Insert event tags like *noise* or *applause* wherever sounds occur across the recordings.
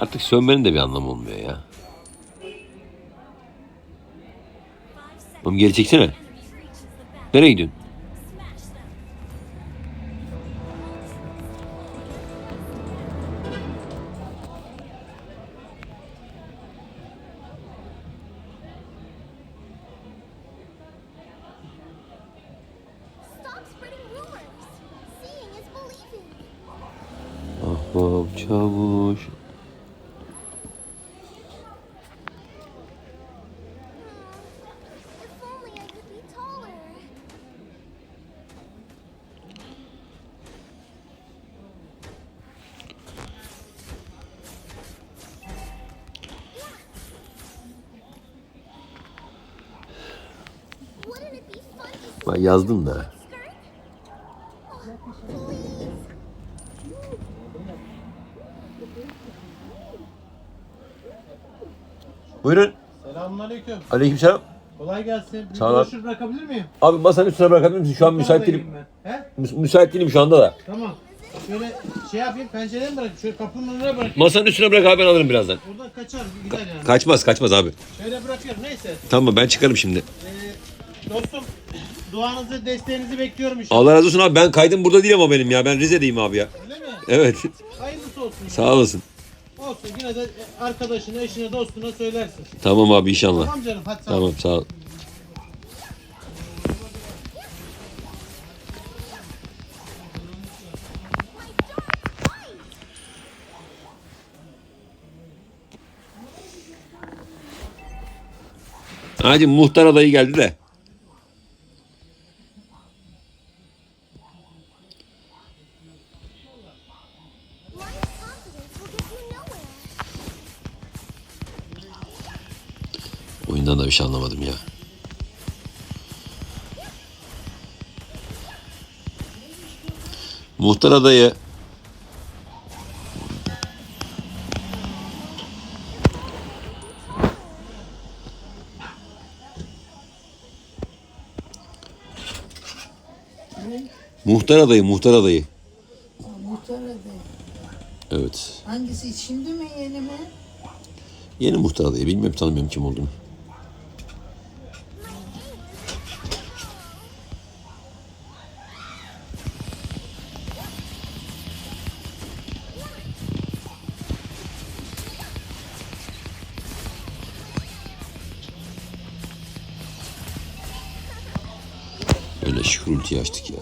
Artık sönmenin de bir anlamı olmuyor ya. Oğlum geri çeksene. Nereye gidiyorsun? Ben yazdım da. Buyurun. Selamünaleyküm. Aleykümselam. Kolay gelsin. Bir Sağ ol. broşür bırakabilir miyim? Abi masanın üstüne bırakabilir misin? Şu an müsait değilim. Ben. He? Müs- müsait değilim şu anda da. Tamam. Şöyle şey yapayım pencereye mi bırakayım? Şöyle kapının önüne bırakayım. Masanın üstüne bırak abi ben alırım birazdan. Buradan kaçar gider yani. Kaçmaz kaçmaz abi. Şöyle bırakıyorum neyse. Tamam ben çıkarım şimdi. Ee, dostum duanızı desteğinizi bekliyorum inşallah. Allah razı olsun abi ben kaydım burada değil ama benim ya. Ben Rize'deyim abi ya. Öyle mi? Evet. Hayırlısı olsun. Sağ olasın. Olsun yine de arkadaşına, eşine, dostuna söylersin. Tamam abi inşallah. Tamam canım hadi sağ ol. Tamam sağ ol. Hadi muhtar adayı geldi de. Muhtar adayı. Muhtar adayı, muhtar adayı. Muhtar adayı. Evet. Hangisi şimdi mi yeni mi? Yeni muhtar adayı. Bilmiyorum tanımıyorum kim olduğunu. Öyle şükürültüyü açtık ya.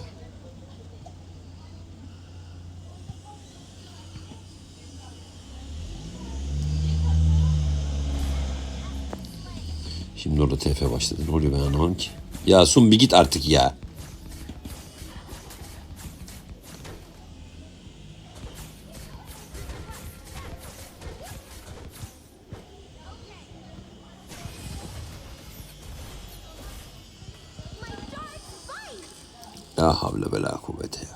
Şimdi orada TF başladı. Ne oluyor ben anlamadım ki. Ya Sun bir git artık ya. Oh, please.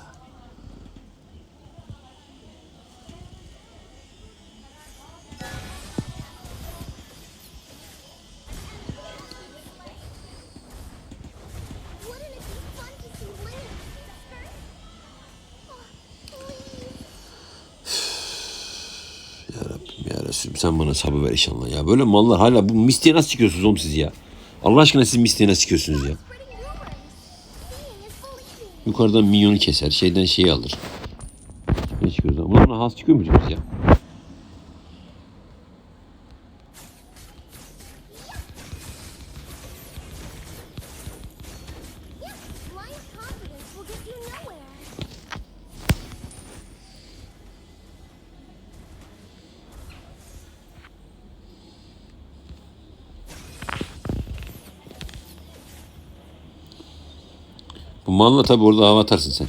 Ya Rabbim ya Resulüm sen bana sabır ver inşallah ya. Böyle mallar hala bu mistiğe nasıl çıkıyorsunuz oğlum siz ya? Allah aşkına siz mistiğe nasıl çıkıyorsunuz ya? Yukarıdan minyonu keser, şeyden şeyi alır. Ne çıkıyoruz ama buna has çıkıyor muyuz ya? Malla tabii orada hava atarsın sen.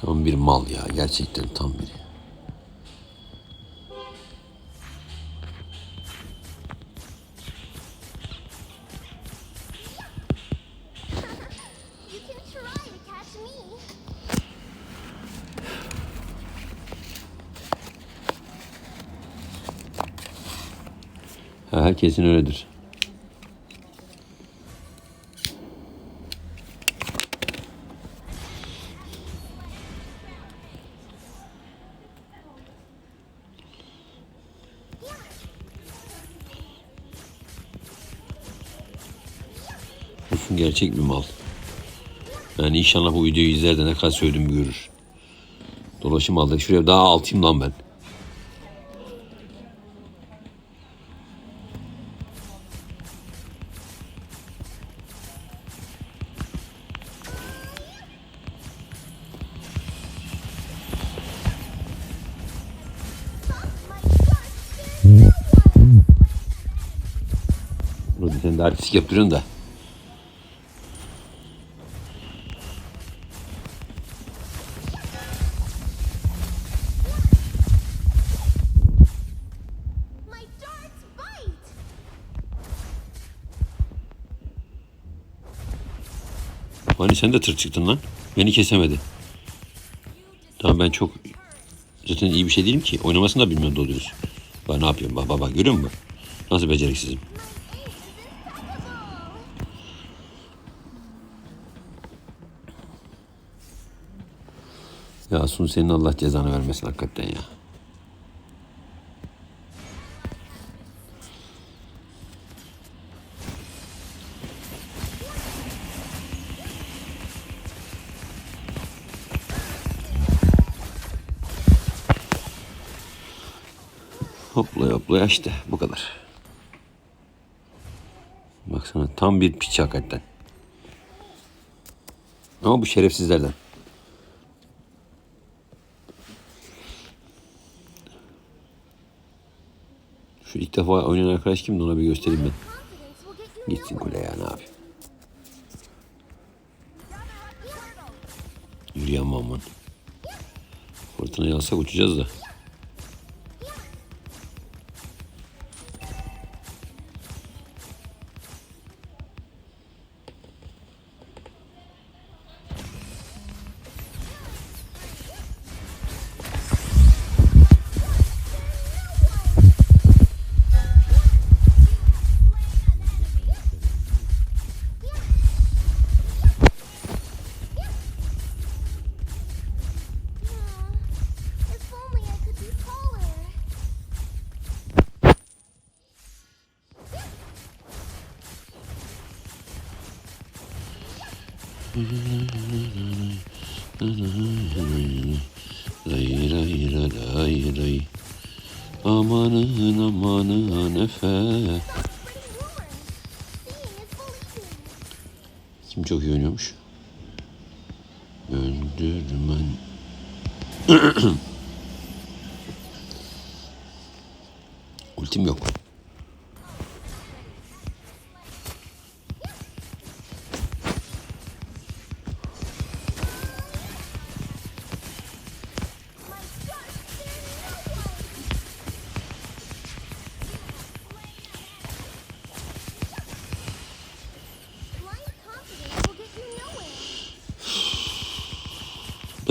Tam bir mal ya. Gerçekten tam biri. Kesin öyledir. Olsun gerçek bir mal. Yani inşallah bu videoyu izler de ne kadar söylediğimi görür. Dolaşım aldık. Şuraya daha altayım lan ben. Sen de artistik yaptırıyorsun da. Hani sen de tır çıktın lan. Beni kesemedi. Tamam ben çok zaten iyi bir şey değilim ki. Oynamasını da bilmiyorum doluyoruz. Bak ne yapıyorum bak bak bak görüyor musun? Nasıl beceriksizim. Ya Sun senin Allah cezanı vermesin hakikaten ya. Hopla hopla işte bu kadar. Baksana tam bir piç hakikaten. Ama bu şerefsizlerden. İlk defa oynayan arkadaş kimdi ona bir göstereyim ben. Gitsin kule ya ne yapayım. Yürüyen mamman. Fırtınayı alsak uçacağız da. Lay. Amanın amanın efe. Kim çok iyi oynuyormuş? Öldürmen. *clears throat* Ultim yok.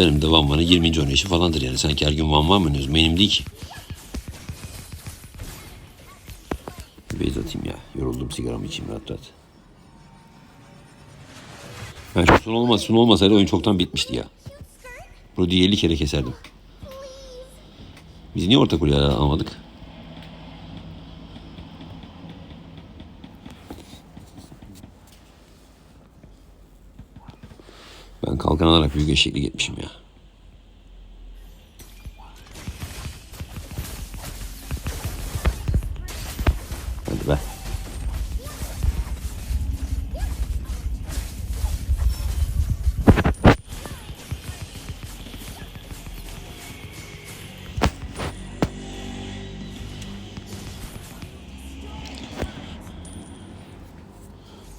Benim de Van Van'ın 20. oynayışı falandır yani. Sanki her gün Van Van mı oynuyoruz? Benim değil ki. Bir beyz atayım ya. Yoruldum sigaramı içeyim rahat rahat. Ben şu son olmaz, son olmasaydı oyun çoktan bitmişti ya. Rudy'yi 50 kere keserdim. Biz niye orta kuleye almadık? Ben kalkan alarak büyük eşeklik etmişim ya. Hadi be.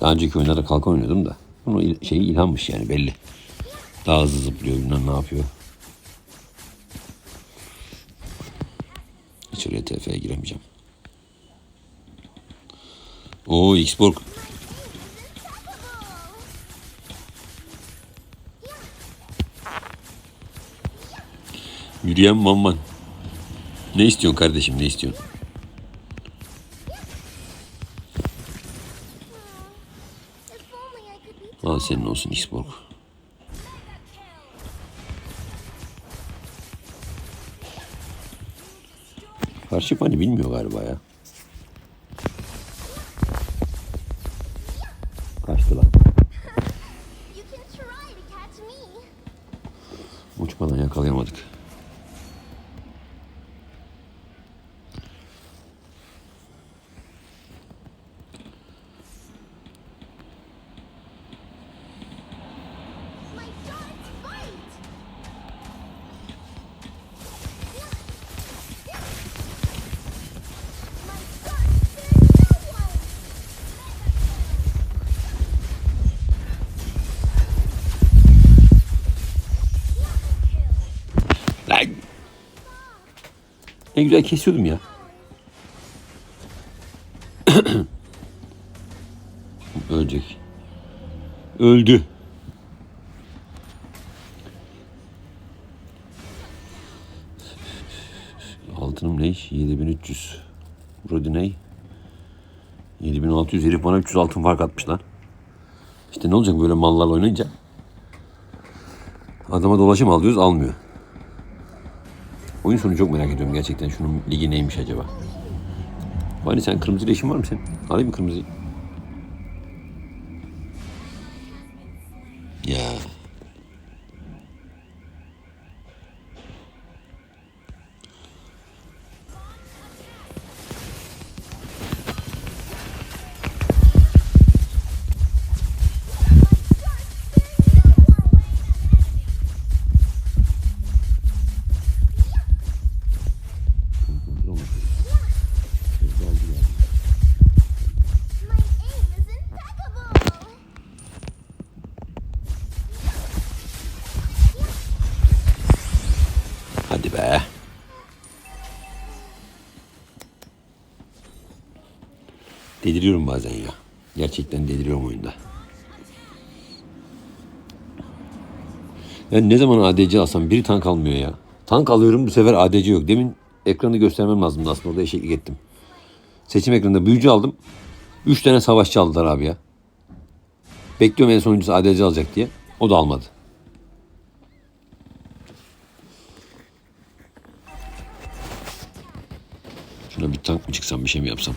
Daha önceki oyunlarda kalkan oynuyordum da. Bunun şeyi ilhammış yani belli. Daha hızlı zıplıyor bilmem ne yapıyor. Hiç oraya TF'ye giremeyeceğim. Oo Xborg. Yürüyen mamman. Ne istiyorsun kardeşim ne istiyorsun? Senin olsun Xborg. Karşı Fanny bilmiyor galiba ya. Ne güzel kesiyordum ya. *coughs* Ölecek. Öldü. Altınım ne? 7300. Brody ne? 7600 herif bana 300 altın fark atmış. İşte ne olacak böyle mallarla oynayınca? Adama dolaşım alıyoruz almıyor. Oyun sonu çok merak ediyorum gerçekten. Şunun ligi neymiş acaba? Hani sen kırmızı işin var mı senin? Alayım mı kırmızıyı? Deliriyorum bazen ya. Gerçekten deliriyorum oyunda. Ben ne zaman ADC alsam biri tank almıyor ya. Tank alıyorum bu sefer ADC yok. Demin ekranı göstermem lazımdı aslında orada eşeklik ettim. Seçim ekranında büyücü aldım. Üç tane savaşçı aldılar abi ya. Bekliyorum en sonuncusu ADC alacak diye. O da almadı. Şuna bir tank mı çıksam bir şey mi yapsam?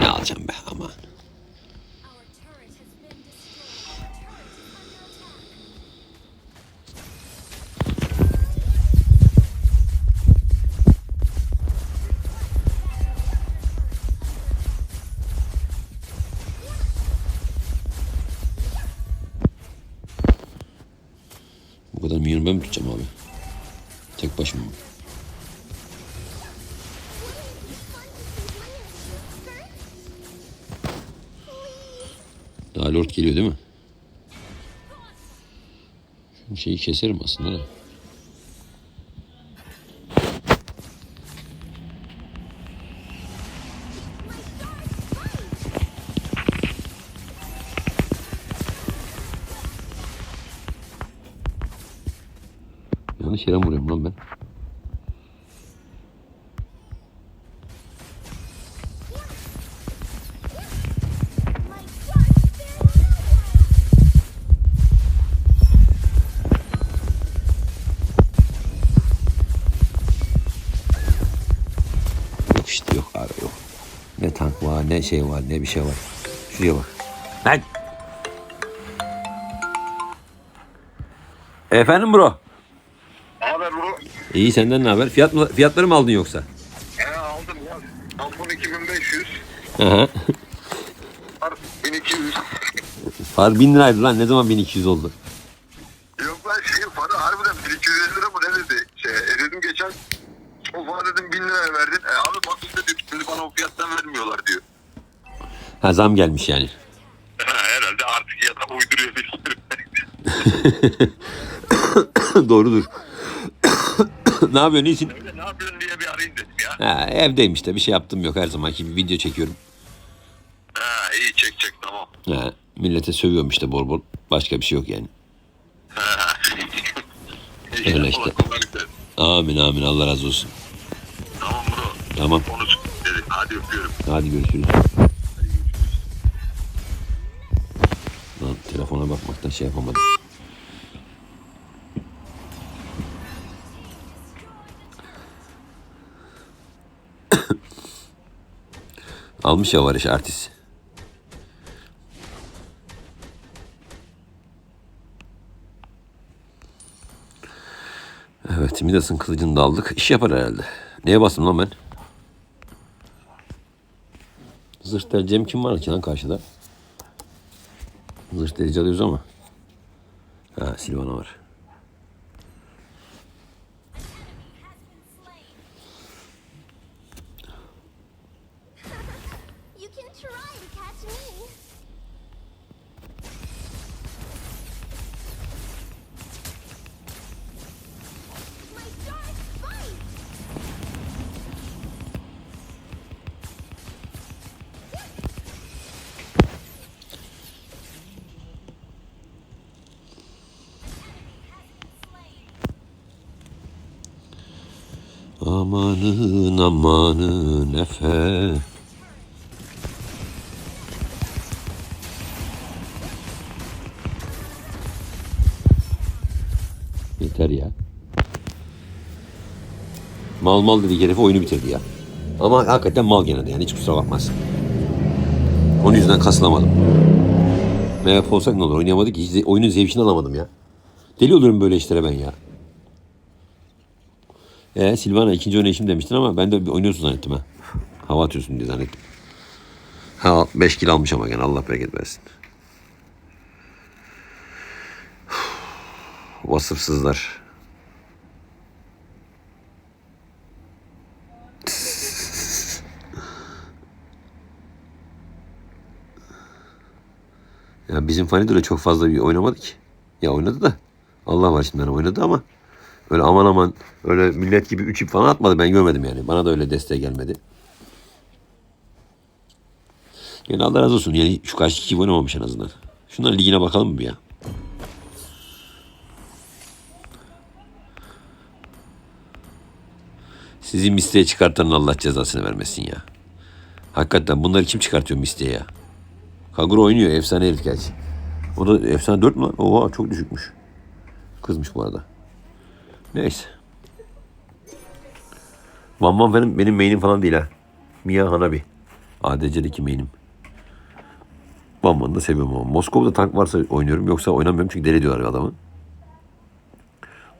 Ne alacağım be ama. Our turret has been destroyed. Bu kadar minyonu ben mi tutacağım abi? Tek başıma mı? Daha lord geliyor değil mi? Şu şeyi keserim aslında da. Yanlış yere vuruyorum lan ben? Ne şey var ne bir şey var. Şuraya bak. Lan! Efendim bro. Haber bro. İyi senden ne haber? Fiyat mı, fiyatları mı aldın yoksa? He aldım ya. Tampon 2500. Hı Var 1200. Far 1000 liraydı lan ne zaman 1200 oldu? Yok lan şey para harbiden 1250 lira mı ne dedi? Şey, e dedim geçen o para dedim 1000 liraya verdin. E abi bak işte diyor, şimdi bana o fiyattan vermiyorlar diyor. Ha zam gelmiş yani. Ha, herhalde artık ya da uyduruyor. *laughs* Doğrudur. *coughs* ne yapıyorsun iyisin? Öyle ne yapıyorsun diye bir arayayım dedim ya. Ha, evdeyim işte bir şey yaptım yok her zamanki bir video çekiyorum. Ha iyi çek çek tamam. Ha, millete sövüyorum işte bol bol. Başka bir şey yok yani. Ha. Öyle işte. Amin amin Allah razı olsun. Tamam bro. Tamam Konuş dedi. Hadi öpüyorum. hadi görüşürüz. Telefona bakmaktan şey yapamadım. *coughs* Almış ya varış artist. Evet Midas'ın kılıcını da aldık. İş yapar herhalde. Neye bastım lan ben? Zırh deleceğim kim var ki lan karşıda? Delici alıyoruz ama. Ha Silvana var. Amanın amanın Efe. Yeter ya. Mal mal dedi herif oyunu bitirdi ya. Ama hakikaten mal gene de yani hiç kusura bakmaz. Onun yüzünden kasılamadım. MHP olsak ne olur oynayamadık. Hiç oyunun zevkini alamadım ya. Deli olurum böyle işlere ben ya. E Silvana ikinci oynayışım demiştin ama ben de oynuyorsun zannettim ha. Hava atıyorsun diye zannettim. Ha 5 kilo almış ama gene Allah bereket versin. Vasıfsızlar. Ya bizim Fanny de çok fazla bir oynamadı ki. Ya oynadı da. Allah var şimdi oynadı ama öyle aman aman öyle millet gibi 3 ip falan atmadı ben görmedim yani. Bana da öyle desteğe gelmedi. Yani Allah razı olsun. Yani şu karşı iki oynamamış en azından. Şunların ligine bakalım mı ya? Sizi misteye çıkartanın Allah cezasını vermesin ya. Hakikaten bunları kim çıkartıyor misteye ya? Kagura oynuyor. Efsane herif gerçi. O da efsane 4 mü lan? Oha çok düşükmüş. Kızmış bu arada. Neyse. Van Van benim, benim main'im falan değil ha. Mia Hanabi. ADC'deki main'im. Van Van'ı da seviyorum ama. Moskova'da tank varsa oynuyorum. Yoksa oynamıyorum çünkü deli diyorlar adamı.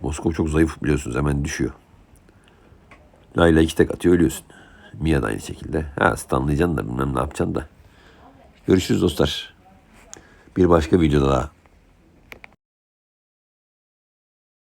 Moskova çok zayıf biliyorsunuz. Hemen düşüyor. Layla iki tek atıyor ölüyorsun. Mia da aynı şekilde. Ha stunlayacaksın da bilmem ne yapacaksın da. Görüşürüz dostlar. Bir başka videoda daha